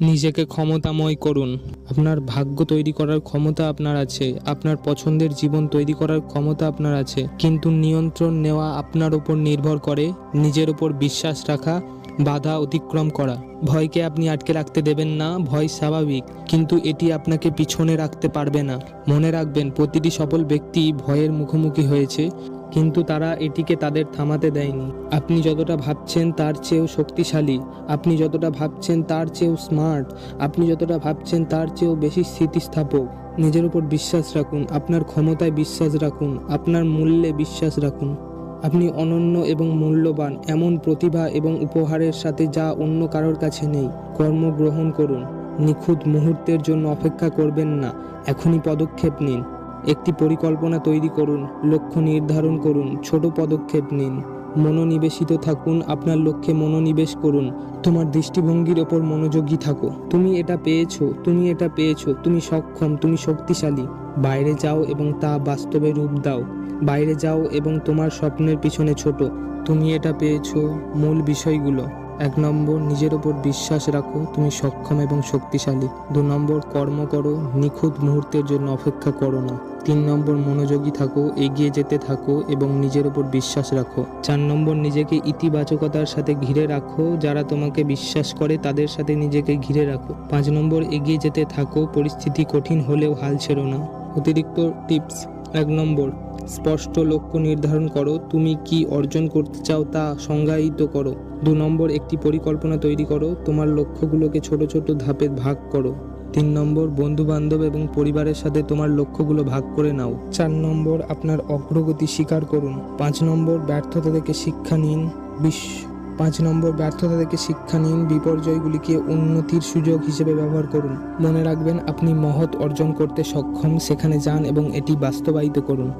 নিজেকে ক্ষমতাময় করুন। আপনার ভাগ্য তৈরি করার ক্ষমতা আপনার আছে, আপনার পছন্দের জীবন তৈরি করার ক্ষমতা আপনার আছে, কিন্তু নিয়ন্ত্রণ নেওয়া আপনার উপর নির্ভর করে, নিজের উপর বিশ্বাস রাখা বাধা অতিক্রম করা। ভয়কে আপনি আটকে রাখতে দেবেন না, ভয় স্বাভাবিক, কিন্তু এটি আপনাকে পিছনে রাখতে পারবে না। মনে রাখবেন, প্রতিটি সফল ব্যক্তি ভয়ের মুখোমুখি হয়েছে, কিন্তু তারা এটিকে তাদের থামাতে দেয়নি। আপনি যতটা ভাবছেন তার চেয়েও শক্তিশালী, আপনি যতটা ভাবছেন তার চেয়েও স্মার্ট, আপনি যতটা ভাবছেন তার চেয়েও বেশি স্থিতিস্থাপক। নিজের উপর বিশ্বাস রাখুন, আপনার ক্ষমতায় বিশ্বাস রাখুন, আপনার মূল্যে বিশ্বাস রাখুন। আপনি অনন্য এবং মূল্যবান এমন প্রতিভা এবং উপহারের সাথে যা অন্য কারোর কাছে নেই। কর্ম গ্রহণ করুন। নিখুঁত মুহূর্তের জন্য অপেক্ষা করবেন না। এখনই পদক্ষেপ নিন। একটি পরিকল্পনা তৈরি করুন। লক্ষ্য নির্ধারণ করুন। ছোট পদক্ষেপ নিন। মনোনিবেশিত থাকুন। আপনার লক্ষ্যে মনোনিবেশ করুন। তোমার দৃষ্টিভঙ্গির ওপর মনোযোগী থাকো। তুমি এটা পেয়েছ। তুমি এটা পেয়েছ। তুমি সক্ষম। তুমি শক্তিশালী। বাইরে যাও এবং তা বাস্তবে রূপ দাও। বাইরে যাও এবং তোমার স্বপ্নের পিছনে ছোট। তুমি এটা পেয়েছ মূল বিষয়গুলো। এক নম্বর, নিজের ওপর বিশ্বাস রাখো। তুমি সক্ষম এবং শক্তিশালী। দু নম্বর, কর্ম করো। নিখুঁত মুহূর্তের জন্য অপেক্ষা করো না। তিন নম্বর, মনোযোগী থাকো। এগিয়ে যেতে থাকো এবং নিজের ওপর বিশ্বাস রাখো। চার নম্বর, নিজেকে ইতিবাচকতার সাথে ঘিরে রাখো। যারা তোমাকে বিশ্বাস করে, তাদের সাথে নিজেকে ঘিরে রাখো। পাঁচ নম্বর, এগিয়ে যেতে থাকো। পরিস্থিতি কঠিন হলেও হাল ছেড়ো না। অতিরিক্ত টিপস। এক নম্বর, স্পষ্ট লক্ষ্য নির্ধারণ করো, তুমি কি অর্জন করতে চাও তা সংজ্ঞায়িত করো। দু নম্বর, একটি পরিকল্পনা তৈরি করো, তোমার লক্ষ্যগুলোকে ছোট ছোট ধাপে ভাগ করো। তিন নম্বর বন্ধু বান্ধব এবং পরিবারের সাথে তোমার লক্ষ্যগুলো ভাগ করে নাও। চার নম্বর, আপনার অগ্রগতি স্বীকার করুন। পাঁচ নম্বর, ব্যর্থতা থেকে শিক্ষা নিন। বিশ পাঁচ নম্বর ব্যর্থতা থেকে শিক্ষা নিন, বিপর্যয়গুলিকে উন্নতির সুযোগ হিসেবে ব্যবহার করুন। মনে রাখবেন, আপনি মহৎ অর্জন করতে সক্ষম, সেখানে যান এবং এটি বাস্তবায়িত করুন।